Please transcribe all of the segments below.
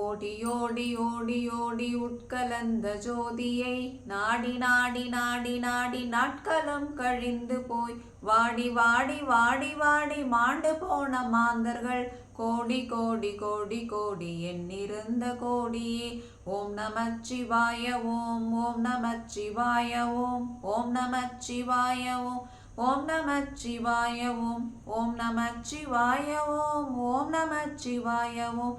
ஓடி ஓடி ஓடி ஓடி உட்கலந்த ஜோதியை. நாடி நாடி நாடி நாடி நாட்களும் கழிந்து போய். வாடி வாடி வாடி வாடி மாண்டு போன மாந்தர்கள். கோடி கோடி கோடி கோடி எண்ணிருந்த கோடியே. ஓம் நமச்சிவாய ஓம் ஓம் நமச்சிவாய ஓம் ஓம் நமச்சிவாய ஓம் ஓம் நமச்சிவாய ஓம் ஓம் நமச்சிவாய ஓம் ஓம் நமச்சிவாய ஓம்.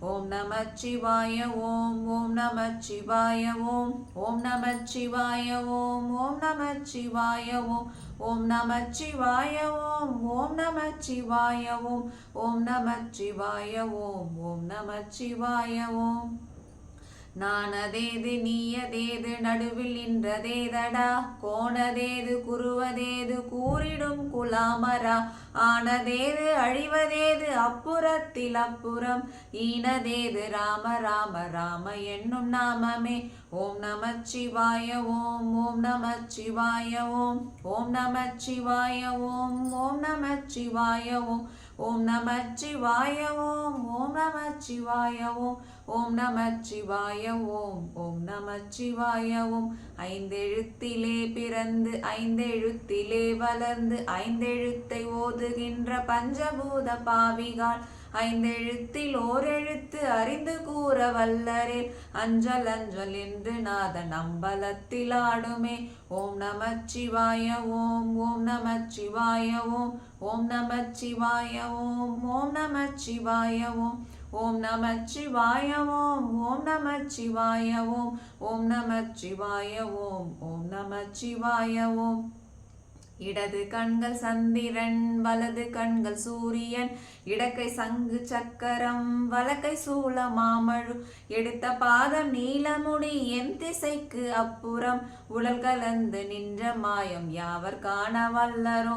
ஓம் நமச்சிவாய ஓம் ஓம் நமச்சிவாய ஓம் ஓம் நமச்சிவாய ஓம் ஓம் நமச்சிவாய ஓம் ஓம் நமச்சிவாய ஓம் ஓம் நமச்சிவாய ஓம் ஓம் நமச்சிவாய ஓம் ஓம் நமச்சிவாய ஓம். நானதேது நீயதேது நடுவில் நின்றதேதடா கோணதேது குருவதேது கூறிடும் குலாமரா ஆனதேது அழிவதேது அப்புறத்தில் அப்புறம். ஈனதேது ராம ராம ராம என்னும் நாமமே. ஓம் நமச்சிவாய ஓம் ஓம் நமச்சிவாய ஓம். ஓம் நமச்சிவாய ஓம் ஓம் நமச்சிவாய ஓம். ஓம் நமச்சிவாய ஓம். ஓம் நமச்சிவாய ஓம். ஓம் நமச்சிவாய ஓம். ஓம் நமச்சிவாய ஓம். ஐந்தெழுத்திலே பிறந்து ஐந்தெழுத்திலே வளர்ந்து ஐந்தெழுத்தை ஓதுகின்ற பஞ்சபூத பாவிகால் ஐந்தெழுத்தில் ஓரெழுத்து அறிந்து கூற வல்லரே. அஞ்சல் அஞ்சல் என்று நாத நம்பலத்தில் ஆடுமே ஓம் நமச்சிவாய ஓம் ஓம் நமச்சிவாய ஓம். ஓம் நமச்சிவாய ஓம். ஓம் நமச்சிவாய ஓம். ஓம் நமச்சிவாய ஓம். ஓம் நமச்சிவாய ஓம். ஓம் நமச்சிவாய ஓம். ஓம் நமச்சிவாய ஓம். இடது கண்கள் சந்திரன் வலது கண்கள் சூரியன் இடக்கை சங்கு சக்கரம் வலக்கை சூழ மாமழு. எடுத்த பாதம் நீலமுடி என் திசைக்கு அப்புறம் உடல் கலந்து நின்ற மாயம் யாவர் காண வல்லரோ?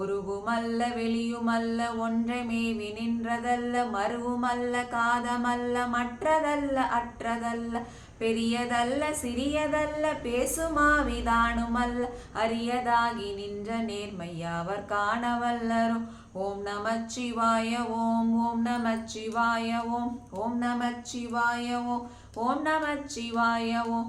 உருவுமல்ல வெளியுமல்ல ஒன்றை மேவி நின்றதல்ல மருவுமல்ல காதமல்ல மற்றதல்ல அற்றதல்ல பெரியதல்ல சிறியதல்ல பேசுமாவிதானுமல்ல அரியதாகி நின்ற நேர்மையாவர் காணவல்லரும். ஓம் நமச்சிவாய ஓம் ஓம் நமச்சிவாய ஓம் ஓம் நமச்சிவாய ஓம் ஓம் நமச்சிவாய ஓம்.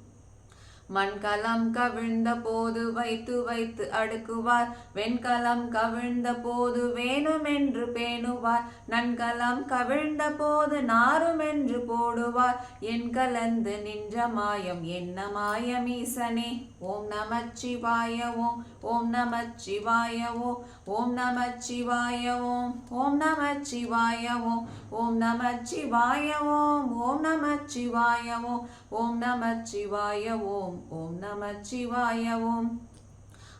மண்கலம் கவிழ்ந்த போது வைத்து வைத்து அடுக்குவார். வெண்கலம் கவிழ்ந்த போது வேணுமென்று பேணுவார். நன்கலம் கவிழ்ந்த போது நாருமென்று போடுவார். என் கலந்து நின்ற மாயம் என்ன மாயம் ஈசனே? ஓம் நமச்சிவாய ஓம் ஓம் நமச்சிவாய ஓம் ஓம் நமச்சிவாய ஓம் ஓம் நமச்சிவாய ஓம் ஓம் நமச்சிவாய ஓம் ஓம் நமச்சிவாய ஓம் ஓம் நமச்சிவாய ஓம் ஓம் நமச்சிவாய ஓம்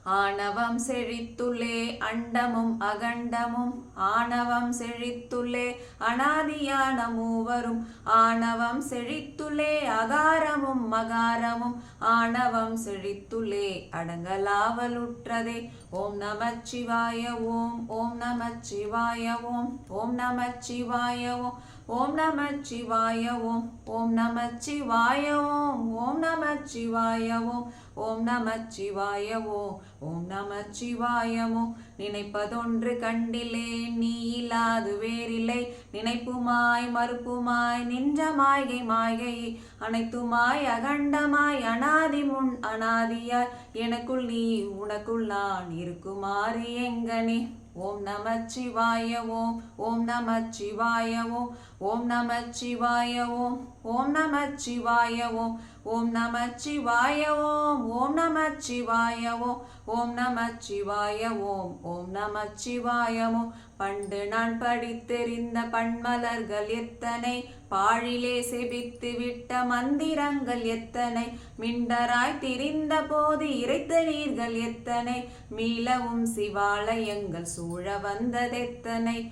ஆணவம் செழித்துள்ளே அண்டமும் அகண்டமும். ஆணவம் செழித்துள்ளே அனாதியான மூவரும். ஆணவம் செழித்துள்ளே அகாரமும் மகாரமும். ஆணவம் செழித்துள்ளே அடங்கலாவலுற்றதே. ஓம் நம சிவாய ஓம் ஓம் நம சிவாய ஓம் ஓம் நம சிவாய ஓம் ஓம் நமச்சிவாய ஓம். ஓம் நமச்சிவாய ஓம். ஓம் நமச்சிவாய ஓம். ஓம் நமச்சிவாய ஓம். ஓம் நமச்சிவாய ஓம். நினைப்பதொன்று கண்டிலே நீ இல்லாது வேறில்லை. நினைப்புமாய் மறுப்புமாய் நின்ற மாய்கை மாய்கை அனைத்துமாய் அகண்டமாய் அனாதி முன் அனாதியாய் எனக்குள் நீ உனக்குள் நான் இருக்குமாறு எங்கனே ஓம் நமச்சிவாய ஓம். ஓம் நமச்சிவாய ஓம். ஓம் நமச்சிவாய ஓம் ஓம் நமச்சிவாய ஓம் ஓம் நமச்சிவாய ஓம் ஓம் நமச்சிவாய ஓம் ஓம் நமச்சிவாய ஓம் ஓம் நம சிவாயமோ பண்டு நான் படித்தெறிந்த பண்மலர்கள் எத்தனை? பாழிலே செபித்து விட்ட மந்திரங்கள் எத்தனை? மிண்டராய் திரிந்த போது இறைத்த நீர்கள் எத்தனை? மீளவும் சிவாலயங்கள் சூழ வந்ததெத்தனை?